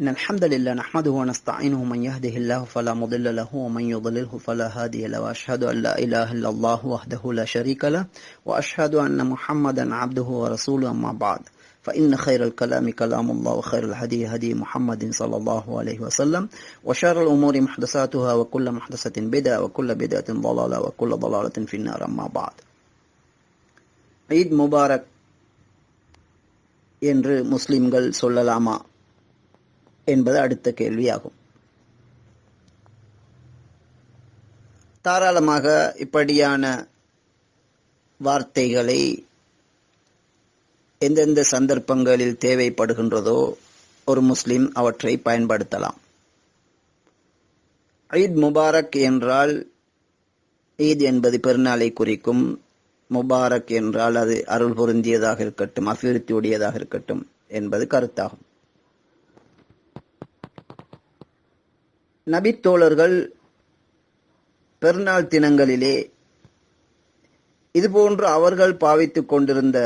إن الحمد لله نحمده ونستعينه من يهده الله فلا مضل له ومن يضلله فلا هادي له وأشهد أن لا إله إلا الله وحده لا شريك له وأشهد أن محمدا عبده ورسوله أما بعد. فإن خير الكلام كلام الله وخير الهدي هدي محمد صلى الله عليه وسلم وشر الأمور محدثاتها وكل محدثة بدعة وكل بدعة ضلالة وكل ضلالة في النار أما بعد. عيد مبارك ينر مسلم قل صلى الله عليه وسلم என்பது அடுத்த கேள்வியாகும். தாராளமாக இப்படியான வார்த்தைகளை எந்தெந்த சந்தர்ப்பங்களில் தேவைப்படுகின்றதோ ஒரு முஸ்லிம் அவற்றை பயன்படுத்தலாம். ஈத் முபாரக் என்றால் ஈத் என்பது பெருநாளை குறிக்கும். முபாரக் என்றால் அது அருள் பொருந்தியதாக இருக்கட்டும் அபிவிருத்தியுடையதாக இருக்கட்டும் என்பது கருத்தாகும். நபித்தோழர்கள் பெருநாள் தினங்களிலே இதுபோன்று அவர்கள் பாவித்துக் கொண்டிருந்த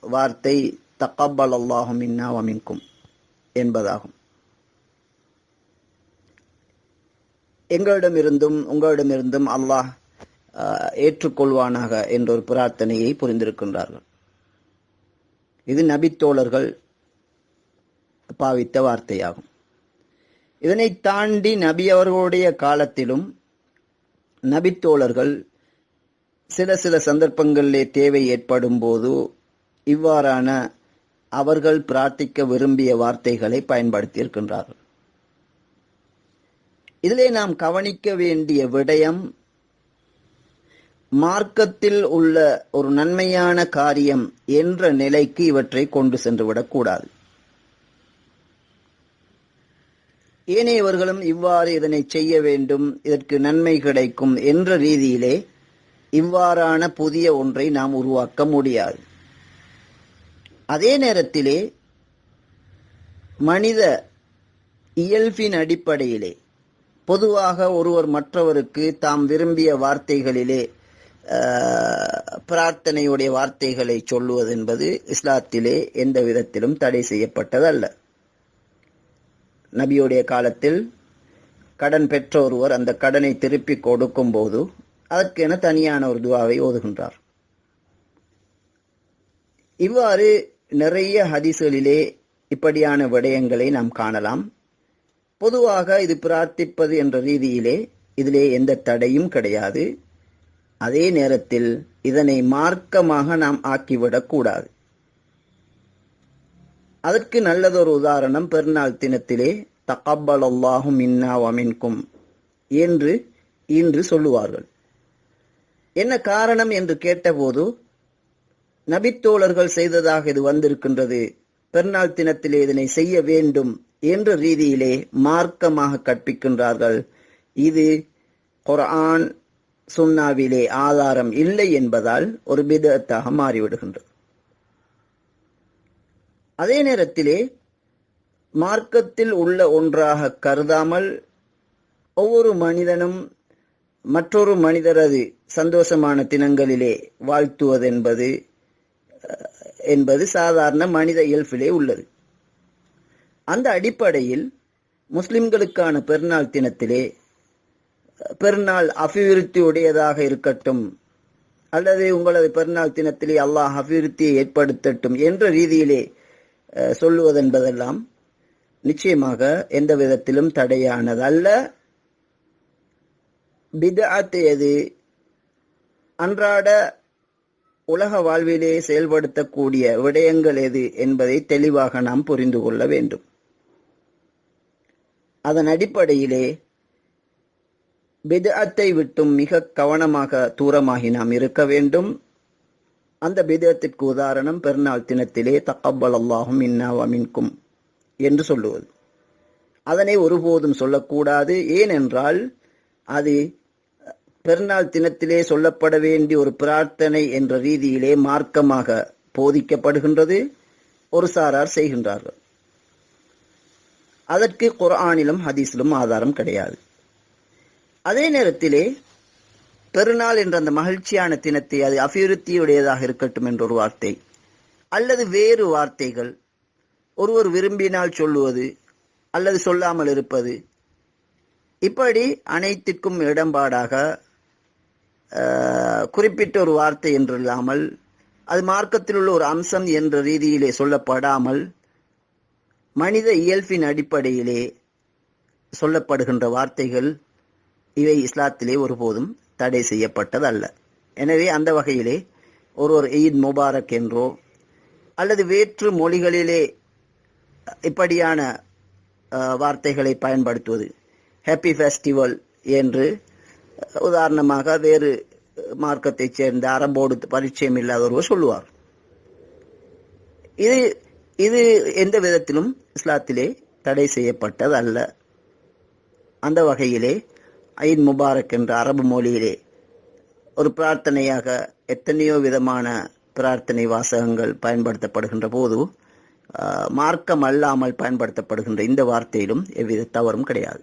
வார்த்தை தக்கப்பல் அல்லாஹும் இன்னாவமின்கும் என்பதாகும். எங்களிடமிருந்தும் உங்களிடமிருந்தும் அல்லாஹ் ஏற்றுக்கொள்வானாக என்ற ஒரு பிரார்த்தனையை புரிந்திருக்கின்றார்கள். இது நபித்தோழர்கள் பாவித்த வார்த்தையாகும். இதனை தாண்டி நபி அவர்களுடைய காலத்திலும் நபித்தோழர்கள் சில சில சந்தர்ப்பங்களிலே தேவை ஏற்படும் போது இவ்வாறான அவர்கள் பிரார்த்திக்க விரும்பிய வார்த்தைகளை பயன்படுத்தியிருக்கின்றார்கள். இதிலே நாம் கவனிக்க வேண்டிய விடயம் மார்க்கத்தில் உள்ள ஒரு நன்மையான காரியம் என்ற நிலைக்கு இவற்றை கொண்டு சென்று ஏனையவர்களும் இவ்வாறு இதனை செய்ய வேண்டும் இதற்கு நன்மை கிடைக்கும் என்ற ரீதியிலே இவ்வாறான புதிய ஒன்றை நாம் உருவாக்க முடியாது. அதே நேரத்திலே மனித இயல்பின் அடிப்படையிலே பொதுவாக ஒருவர் மற்றவருக்கு தாம் விரும்பிய வார்த்தைகளிலே பிரார்த்தனையுடைய வார்த்தைகளை சொல்லுவது என்பது இஸ்லாத்திலே எந்த விதத்திலும் தடை செய்யப்பட்டதல்ல. நபியுடைய காலத்தில் கடன் பெற்ற ஒருவர் அந்த கடனை திருப்பி கொடுக்கும் போது அதற்கென தனியான ஒரு துவாவை ஓதுகின்றார். இவ்வாறு நிறைய ஹதிசுகளிலே இப்படியான விடயங்களை நாம் காணலாம். பொதுவாக இது பிரார்த்திப்பது என்ற ரீதியிலே இதிலே எந்த தடையும் கிடையாது. அதே நேரத்தில் இதனை மார்க்கமாக நாம் ஆக்கிவிடக்கூடாது. அதற்கு நல்லதொரு உதாரணம் பெருநாள் தினத்திலே தகப்பல் அல்லாஹும் இன்னா வமின்கும் என்று இன்று சொல்லுவார்கள். என்ன காரணம் என்று கேட்டபோது நபித்தோழர்கள் செய்ததாக இது வந்திருக்கின்றது பெருநாள் தினத்திலே இதனை செய்ய வேண்டும் என்ற ரீதியிலே மார்க்கமாக கற்பிக்கின்றார்கள். இது குரான் சுன்னாவிலே ஆதாரம் இல்லை என்பதால் ஒரு பிதத்தாக மாறிவிடுகின்றது. அதே நேரத்திலே மார்க்கத்தில் உள்ள ஒன்றாக கருதாமல் ஒவ்வொரு மனிதனும் மற்றொரு மனிதரது சந்தோஷமான தினங்களிலே வாழ்த்துவது என்பது என்பது சாதாரண மனித இயல்பிலே உள்ளது. அந்த அடிப்படையில் முஸ்லிம்களுக்கான பெருநாள் தினத்திலே பெருநாள் அபிவிருத்தி உடையதாக இருக்கட்டும் அல்லது உங்களது பெருநாள் தினத்திலே அல்லாஹ் அபிவிருத்தியை ஏற்படுத்தட்டும் என்ற ரீதியிலே சொல்லுவதென்பதெல்லாம் நிச்சயமாக எந்த விதத்திலும் தடையானது அல்ல. எது? அன்றாட உலக வாழ்விலே செயல்படுத்தக்கூடிய விடயங்கள் எது என்பதை தெளிவாக நாம் புரிந்து கொள்ள வேண்டும். அதன் அடிப்படையிலே பிதாத்தை விட்டும் மிக கவனமாக தூரமாகி நாம் இருக்க வேண்டும். அந்த பிதத்திற்கு உதாரணம் பெருநாள் தினத்திலே தக்கப்பல் அல்லாஹும் இன்னா என்று சொல்லுவது. அதனை ஒருபோதும் சொல்லக்கூடாது. ஏனென்றால் அது பெருநாள் தினத்திலே சொல்லப்பட வேண்டிய ஒரு பிரார்த்தனை என்ற ரீதியிலே மார்க்கமாக போதிக்கப்படுகின்றது. ஒரு சாரார் செய்கின்றார்கள். அதற்கு குர்ஆனிலும் ஹதீஸிலும் ஆதாரம் கிடையாது. அதே நேரத்திலே பெருநாள் என்ற அந்த மகிழ்ச்சியான தினத்தை அது அபிவிருத்தியுடையதாக இருக்கட்டும் என்ற ஒரு வார்த்தை. அல்லது வேறு வார்த்தைகள். ஒருவர் விரும்பினால் சொல்லுவது அல்லது சொல்லாமல் இருப்பது. இப்படி அனைத்திற்கும் இடம்பாடாக குறிப்பிட்ட ஒரு வார்த்தை என்று இல்லாமல் அது மார்க்கத்தில் உள்ள ஒரு அம்சம் என்ற ரீதியிலே சொல்லப்படாமல் மனித இயல்பின் அடிப்படையிலே சொல்லப்படுகின்ற வார்த்தைகள் இவை இஸ்லாத்திலே ஒருபோதும் தடை செய்யப்பட்டதல்ல. எனவே அந்த வகையிலே ஒரு ஒரு ஈத் முபாரக் என்றோ அல்லது வேற்று மொழிகளிலே இப்படியான வார்த்தைகளை பயன்படுத்துவது ஹாப்பி ஃபெஸ்டிவல் என்று உதாரணமாக வேறு மார்க்கத்தைச் சேர்ந்த அரம்போடு பரிச்சயம் இல்லாதவர் சொல்லுவார். இது இது எந்த விதத்திலும் இஸ்லாத்திலே தடை செய்யப்பட்டது அல்ல அந்த வகையிலே ஐத் முபாரக் என்ற அரபு மொழியிலே ஒரு பிரார்த்தனையாக எத்தனையோ விதமான பிரார்த்தனை வாசகங்கள் பயன்படுத்தப்படுகின்ற போது மார்க்கம் அல்லாமல் பயன்படுத்தப்படுகின்ற இந்த வார்த்தையிலும் எவ்வித தவறும் கிடையாது.